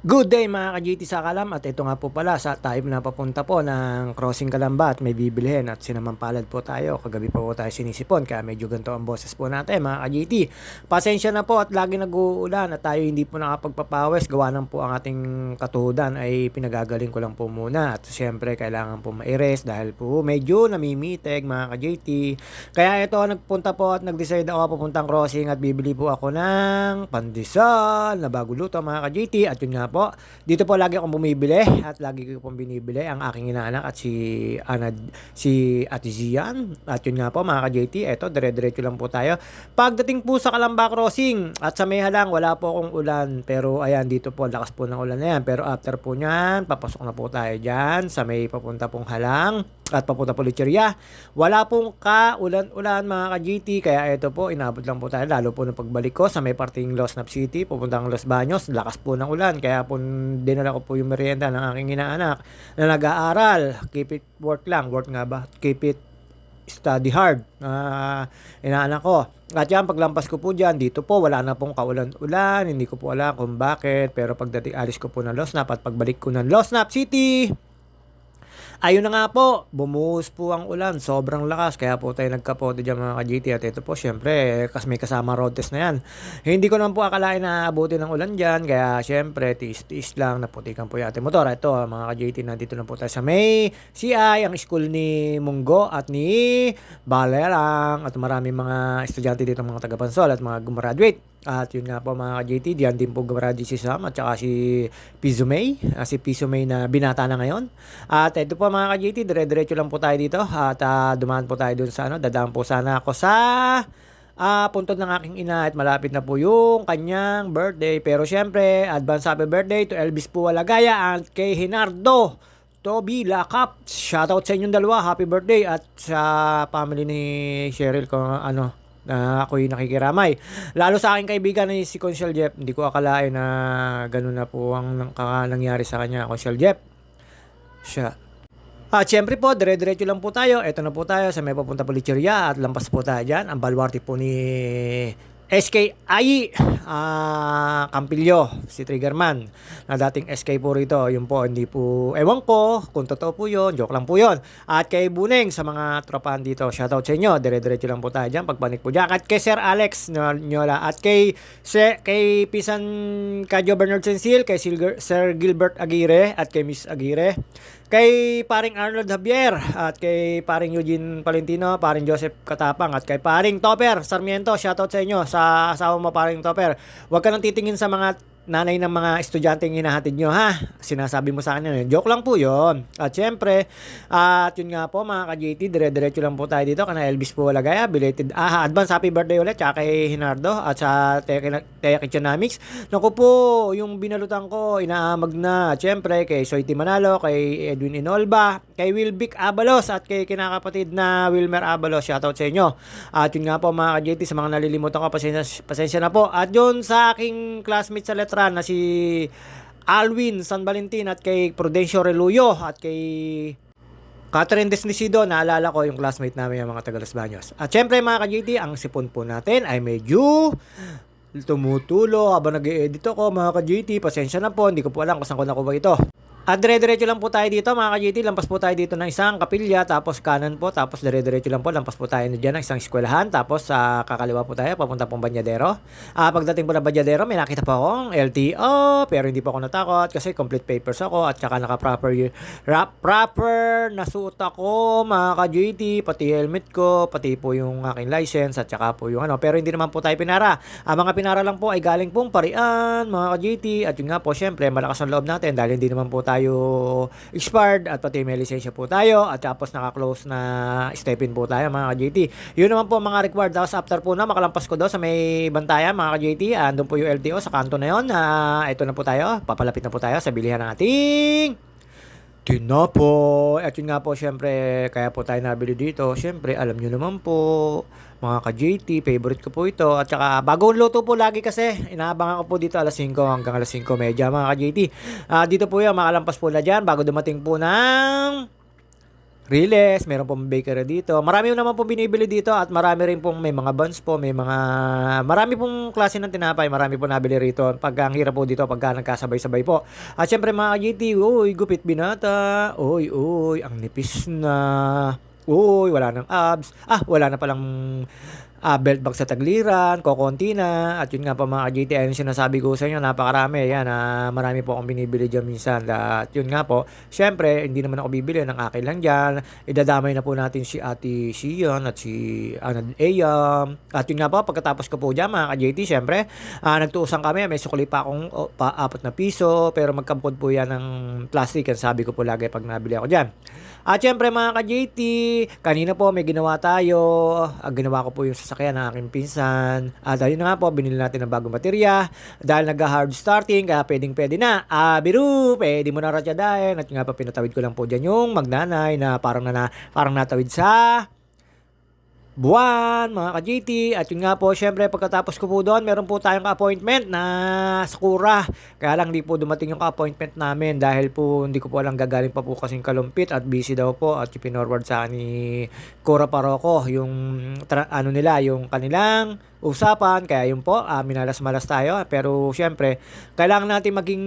Good day mga ka-GT sa Kalam at ito nga po pala sa tayo na papunta po ng crossing Kalamba at may bibilihin at sinamampalad po tayo. Kagabi pa po tayo sinisipon kaya medyo ganito ang boses po natin mga ka-GT. Pasensya na po at lagi nag-uulan at tayo hindi po nakapagpapawes. Gawa ng po ang ating katuhudan ay pinagagaling ko lang po muna at siyempre kailangan po ma-erase dahil po medyo namimitig mga ka-GT. Kaya ito nagpunta po at nag-decide ako papuntang crossing at bibili po ako ng pandesal na bago luto mga ka-GT at yun nga po. Dito po lagi akong bumibili at lagi ko pong binibili ang aking inaanak at si Ana, si Ate Zian. At yun nga po mga ka-JT, eto dire-diretso lang po tayo. Pagdating po sa Kalamba Crossing at sa Meha lang, wala po akong ulan. Pero ayan, dito po, lakas po ng ulan na yan. Pero after po nyan, papasok na po tayo dyan sa may papunta pong halang at papunta po Lecheria. Wala pong ka-ulan-ulan mga ka-GT, kaya ito po, inabot lang po tayo. Lalo po nung pagbalik ko sa may parting Los Nap City, pupuntang Los Baños, lakas po ng ulan. Kaya po dinala ko po yung merienda ng aking inaanak na nag-aaral. Keep it work lang, work nga ba? Keep it study hard. Uh, inaanak ko. At yan, paglampas ko po dyan, dito po, wala na pong kaulan-ulan. Hindi ko po alam kung bakit. Pero pagdating alis ko po ng Los Nap at pagbalik ko ng Los Nap City, Ayun na nga po, bumuhos po ang ulan, sobrang lakas. Kaya po tayo nagkapote dyan mga ka-GT. At ito po, syempre, kas may kasama road test na yan. Hindi ko naman po akalain na abutin ng ulan dyan. Kaya syempre, tiis-tiis lang, naputikan po yung ating motor. Ito, mga ka-GT, nandito na po tayo sa may CI, ang school ni Munggo at ni Balerang. At maraming mga estudyante dito, mga taga-pansol at mga gumraduate. At yun nga po mga ka-JT, diyan din po gumraduate si Sam at saka si Pizumay, uh, si Pizumay na binata na ngayon. At ito po mga ka-JT, dire-diretso lang po tayo dito at uh, dumaan po tayo dun sa ano, dadaan po sana ako sa uh, puntod ng aking ina at malapit na po yung kanyang birthday. Pero syempre, advance happy birthday to Elvis Puwalagaya at kay Hinardo Toby Lakap. Shoutout sa inyong dalawa, happy birthday at sa family ni Cheryl ko ano na ako'y nakikiramay. Lalo sa aking kaibigan ni si Consul Jeff, hindi ko akalain na ganun na po ang nangyari sa kanya, Consul Jeff. Siya. At syempre po, dire-diretso lang po tayo. Ito na po tayo sa may papunta po at lampas po tayo dyan. Ang balwarte po ni SK Ayi uh, Campillo, si Triggerman, na dating SK po rito. Yun po, hindi po, ewan ko kung totoo po yun, joke lang po yun. At kay Buneng, sa mga tropahan dito, shoutout sa inyo, dire-diretso lang po tayo dyan, pagpanik po dyan. At kay Sir Alex Nyola, at kay, se, kay Pisan Kadyo Bernard Sensil, kay Sir Gilbert Aguirre, at kay Miss Aguirre, kay paring Arnold Javier at kay paring Eugene Palentino, paring Joseph Katapang at kay paring Topper Sarmiento, shoutout sa inyo sa asawa mo paring Topper. Huwag ka nang titingin sa mga nanay ng mga estudyante yung hinahatid nyo ha. Sinasabi mo sa akin yun. Joke lang po yon At syempre, at yun nga po mga ka-JT, dire-diretso lang po tayo dito kana Elvis po Walagaya. Belated, ah, advance happy birthday ulit tsaka kay Hinardo at sa Teya Kitchenomics. Naku po, yung binalutan ko, inaamag na. At syempre, kay Soiti Manalo, kay Edwin Inolba, kay Wilbic Abalos at kay kinakapatid na Wilmer Abalos. Shoutout sa inyo. At yun nga po mga ka-JT, sa mga nalilimutan ko, pasensya, pasensya na po. At yun sa aking classmate sa letra Electra na si Alwin San Valentin at kay Prudencio Reluyo at kay Catherine Desnicido, naalala ko yung classmate namin yung mga taga Los Baños. At syempre mga ka-GT, ang sipon po natin ay medyo tumutulo habang nag-edit ako mga ka-GT. Pasensya na po, hindi ko po alam kung saan ko nakuha ito. At dire-diretso lang po tayo dito mga ka-GT. Lampas po tayo dito ng isang kapilya. Tapos kanan po. Tapos dire-diretso lang po. Lampas po tayo dyan ng isang eskwelahan. Tapos sa uh, kakaliwa po tayo. Papunta pong Banyadero. Uh, pagdating po ng Banyadero, may nakita po akong LTO. Pero hindi po ako natakot. Kasi complete papers ako. At saka naka-proper proper nasuot ako mga ka-GT. Pati helmet ko. Pati po yung aking license. At saka po yung ano. Pero hindi naman po tayo pinara. Ang uh, mga pinara lang po ay galing pong parian mga ka-GT. At yun nga po, syempre, malakas ang loob natin. Dahil hindi naman po tayo tayo expired at pati may lisensya po tayo at tapos naka-close na step-in po tayo mga ka-JT. Yun naman po mga required. Tapos after po na makalampas ko daw sa may bantayan mga ka-JT. Andun po yung LTO sa kanto na yun. Uh, ito na po tayo. Papalapit na po tayo sa bilihan ng ating Tinapo. At yun nga po, syempre, kaya po tayo nabili dito. Syempre, alam nyo naman po, mga ka-JT, favorite ko po ito. At saka, bagong luto po lagi kasi. Inaabangan ko po dito alas 5 hanggang alas 5 medya, mga ka-JT. Uh, dito po yung makalampas po na dyan bago dumating po ng Riles, meron pong bakery dito. Marami naman pong binibili dito at marami rin pong may mga buns po, may mga marami pong klase ng tinapay, marami po nabili rito. Pag ang hirap po dito pagka nagkasabay-sabay po. At syempre mga GT, uy, gupit binata. Uy, uy, ang nipis na. Uy, wala nang abs. Ah, wala na palang ah, belt bag sa tagliran, kokonti na, at yun nga pa mga GT, ayun sinasabi ko sa inyo, napakarami, yan, ah, marami po akong binibili dyan minsan, at yun nga po, syempre, hindi naman ako bibili ng akin lang dyan, idadamay na po natin si Ate Sian at si Anad Ayam, at yun nga po, pagkatapos ko po dyan mga ka-JT, syempre, ah, nagtuusan kami, may sukli pa akong oh, pa, apat na piso, pero magkampod po yan ng plastic, ang sabi ko po lagi pag nabili ako dyan. At syempre mga ka-JT, kanina po may ginawa tayo. Ang ginawa ko po yung sasakyan ng aking pinsan. At ayun na nga po, binili natin ng bagong baterya. Dahil nag-hard starting, kaya pwedeng pwede na. Ah, biru, pwede mo na ratyadahin. At nga po, pinatawid ko lang po dyan yung magnanay na parang, na, parang natawid sa buwan, mga ka-JT. At yun nga po, syempre pagkatapos ko po doon, meron po tayong appointment na Sakura. Kaya lang di po dumating yung appointment namin dahil po hindi ko po alam gagaling pa po kasing kalumpit at busy daw po at pinorward sa ni Cora Paroco yung tra- ano nila, yung kanilang usapan. Kaya yun po, ah, minalas-malas tayo. Pero syempre, kailangan natin maging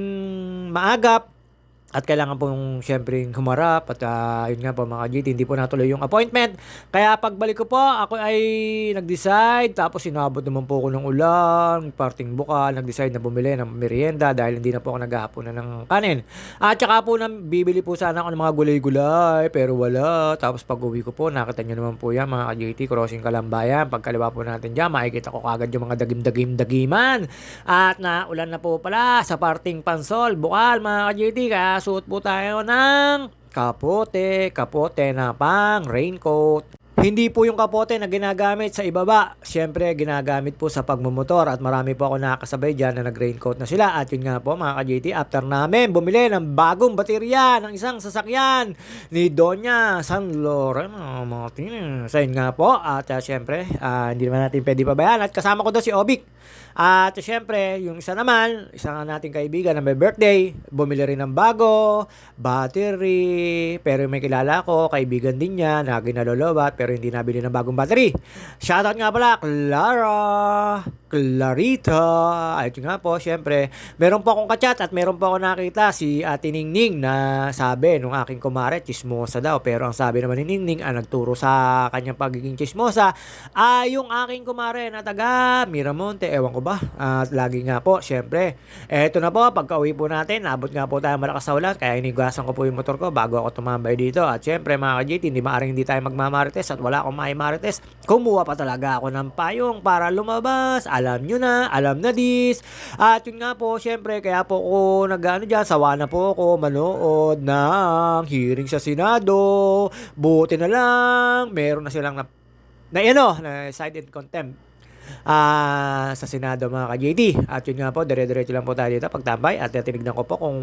maagap at kailangan pong syempre humarap at ah, yun nga po mga GT, hindi po natuloy yung appointment. Kaya pagbalik ko po, ako ay nag-decide tapos inabot naman po ako ng ulan, parting buka, nag-decide na bumili ng merienda dahil hindi na po ako naghahapon na ng kanin. At saka po na bibili po sana ako ng mga gulay-gulay pero wala. Tapos pag uwi ko po, nakita nyo naman po yan mga GT, crossing Kalambayan. Pagkaliwa po natin dyan, makikita ko kagad yung mga dagim-dagim-dagiman. At na ulan na po pala sa parting pansol, bukal mga GT, kaya suot po tayo ng kapote, kapote na pang raincoat. Hindi po yung kapote na ginagamit sa ibaba. Siyempre, ginagamit po sa pagmumotor at marami po ako nakakasabay dyan na nag-raincoat na sila. At yun nga po mga ka-JT, after namin bumili ng bagong baterya ng isang sasakyan ni Doña San Lorenzo Martinez. So yun nga po. At uh, siyempre, ah, hindi naman natin pwede pabayaan. At kasama ko daw si Obic. At siyempre, yung isa naman, isa nga nating kaibigan na may birthday, bumili rin ng bago, battery, pero may kilala ko, kaibigan din niya, na ginalolobat, pero hindi nabili ng bagong battery. Shoutout nga pala, Clara, Clarita, ayun nga po, siyempre, meron po akong kachat at meron po ako nakita si Ate Ningning na sabi nung aking kumare, chismosa daw, pero ang sabi naman ni Ningning, ang nagturo sa kanyang pagiging chismosa, ay yung aking kumare na taga Miramonte, ewan ko ba? At lagi nga po, syempre. Eto na po, pagka uwi po natin, nabot nga po tayo malakas sa ulan, kaya inigasan ko po yung motor ko bago ako tumambay dito. At syempre mga ka-JT, hindi maaring hindi tayo magmamarites at wala akong maimarites. Kumuha pa talaga ako ng payong para lumabas. Alam nyo na, alam na dis. At yun nga po, syempre, kaya po ako nag-ano dyan, sawa na po ako manood ng hearing sa Senado. Buti na lang, meron na silang na, na ano, na side in contempt ah sa Senado mga ka-JD. At yun nga po, dire-diretso lang po tayo dito pagtambay at tinignan ko po kung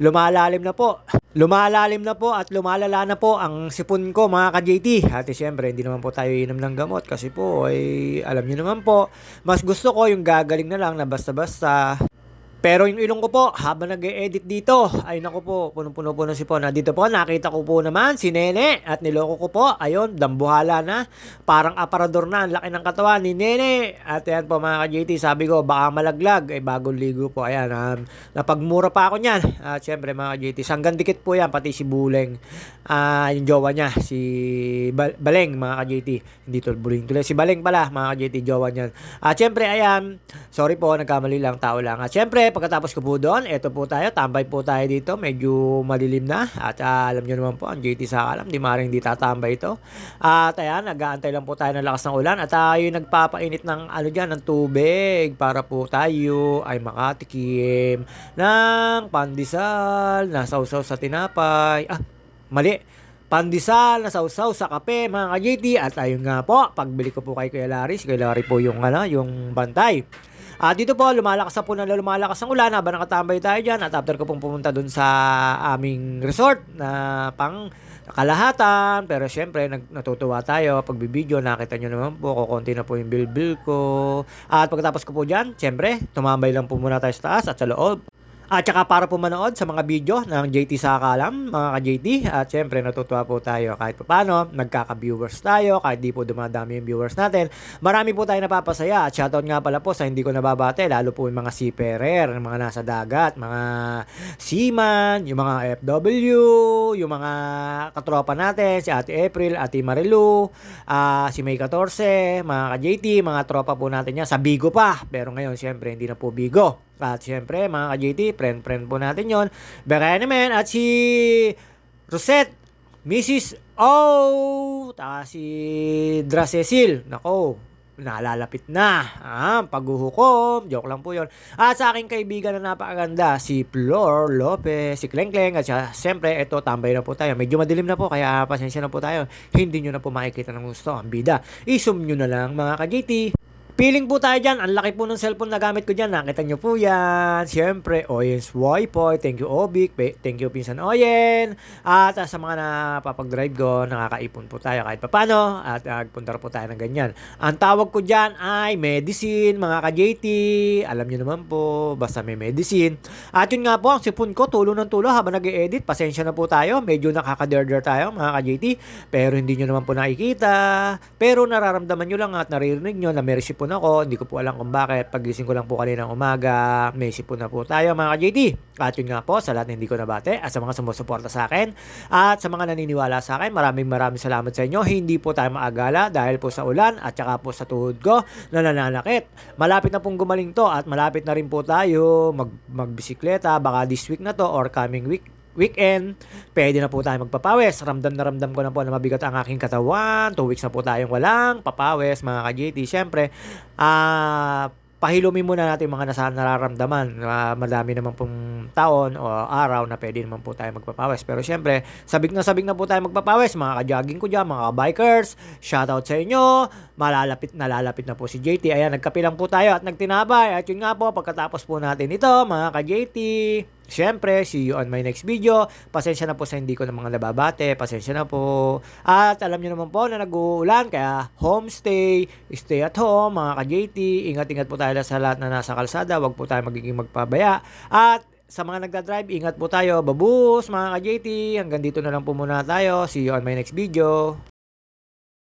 lumalalim na po. Lumalalim na po at lumalala na po ang sipon ko mga ka-JT. At siyempre, hindi naman po tayo inom ng gamot kasi po ay alam niyo naman po, mas gusto ko yung gagaling na lang na basta-basta pero yung ilong ko po, habang nag edit dito, ay naku po, punong-puno po na si po. Na dito po, nakita ko po naman si Nene at niloko ko po. Ayun, dambuhala na. Parang aparador na, ang laki ng katawan ni Nene. At yan po mga ka-JT, sabi ko, baka malaglag. Ay bagong ligo po. Ayan, um, napagmura pa ako niyan. At syempre mga ka-JT, sanggan dikit po yan, pati si Buleng. Ah, yung jowa niya, si Bal- Baleng mga ka-JT. Hindi to Buleng tuloy. Si Baleng pala, mga ka-JT, jowa niyan. At syempre, ayan, sorry po, nagkamali lang, tao lang. At syempre, pagkatapos ko po doon, eto po tayo, tambay po tayo dito, medyo malilim na. At ah, alam nyo naman po, ang JT sa alam, di maring di tatambay ito. At ayan, nag-aantay lang po tayo ng lakas ng ulan. At tayo nagpapainit ng ano dyan, ng tubig para po tayo ay makatikim ng pandesal na sausaw sa tinapay. Ah, mali pandesal na sausaw sa kape mga ka-JT at ayun nga po pagbili ko po kay Kuya Larry si Kuya Larry po yung ano yung bantay at dito po, lumalakas na po na lumalakas ang ulan habang nakatambay tayo dyan. At after ko pong pumunta dun sa aming resort na pang kalahatan. Pero syempre, nag, natutuwa tayo pag bibideo. Nakita nyo naman po, kukunti na po yung bill-bill ko. At pagkatapos ko po dyan, syempre, tumambay lang po muna tayo sa taas at sa loob. At saka para po manood sa mga video ng JT Sakalam, mga ka-JT. At syempre natutuwa po tayo kahit pa paano, nagkaka-viewers tayo, kahit di po dumadami yung viewers natin. Marami po tayo napapasaya. At shoutout nga pala po sa hindi ko nababate, lalo po yung mga seafarer, mga nasa dagat, mga seaman, yung mga FW, yung mga katropa natin, si Ate April, Ate Marilu, ah, si May 14, mga ka-JT, mga tropa po natin yan, sa Bigo pa. Pero ngayon, syempre, hindi na po Bigo. At syempre, mga ka-JT, friend-friend po natin yon Berenemen at si Rosette, Mrs. O, taka si Dra Cecil. Nako, nalalapit na. Ah, paghuhukom. Joke lang po yon. At sa aking kaibigan na napakaganda, si Flor Lopez, si Kleng Kleng. At siya, siyempre, ito, tambay na po tayo. Medyo madilim na po, kaya pasensya na po tayo. Hindi nyo na po makikita ng gusto. Ang bida. Isum nyo na lang, mga ka-JT. Feeling po tayo dyan. Ang laki po ng cellphone na gamit ko dyan. Nakita nyo po yan. Siyempre, Oyens Wipoy. Thank you, Obik. Thank you, Pinsan Oyen. At ah, sa mga napapag-drive ko, nakakaipon po tayo kahit papano. At uh, punta po tayo ng ganyan. Ang tawag ko dyan ay medicine, mga ka-JT. Alam nyo naman po, basta may medicine. At yun nga po, ang sipon ko, tulo ng tulo habang nag edit Pasensya na po tayo. Medyo nakakaderder tayo, mga ka-JT. Pero hindi nyo naman po nakikita. Pero nararamdaman nyo lang at naririnig nyo na may sipon ako. Hindi ko po alam kung bakit. Pagising ko lang po kanina umaga, may sipon na po tayo mga ka-JT. At yun nga po, sa lahat na hindi ko nabate at sa mga sumusuporta sa akin at sa mga naniniwala sa akin, maraming maraming salamat sa inyo. Hindi po tayo maagala dahil po sa ulan at saka po sa tuhod ko na nananakit. Malapit na pong gumaling to at malapit na rin po tayo mag magbisikleta baka this week na to or coming week weekend, pwede na po tayo magpapawis. Ramdam na ramdam ko na po na mabigat ang aking katawan. Two weeks na po tayong walang papawis, mga ka-JT. Siyempre, ah, pahilumin muna natin mga nasa nararamdaman. Uh, madami naman pong taon o araw na pwede naman po tayo magpapawis. Pero syempre, sabik na sabik na po tayo magpapawis. Mga ka-jogging ko dyan, mga bikers, shoutout sa inyo. Malalapit, nalalapit na po si JT. Ayan, nagkapilang po tayo at nagtinabay. At yun nga po, pagkatapos po natin ito, mga ka-JT, Siyempre, see you on my next video. Pasensya na po sa hindi ko na mga nababate. Pasensya na po. At alam niyo naman po na nag-uulan. Kaya homestay, stay at home, mga ka-JT. Ingat-ingat po tayo sa lahat na nasa kalsada. Huwag po tayo magiging magpabaya. At sa mga nagda-drive, ingat po tayo. Babus, mga ka-JT. Hanggang dito na lang po muna tayo. See you on my next video.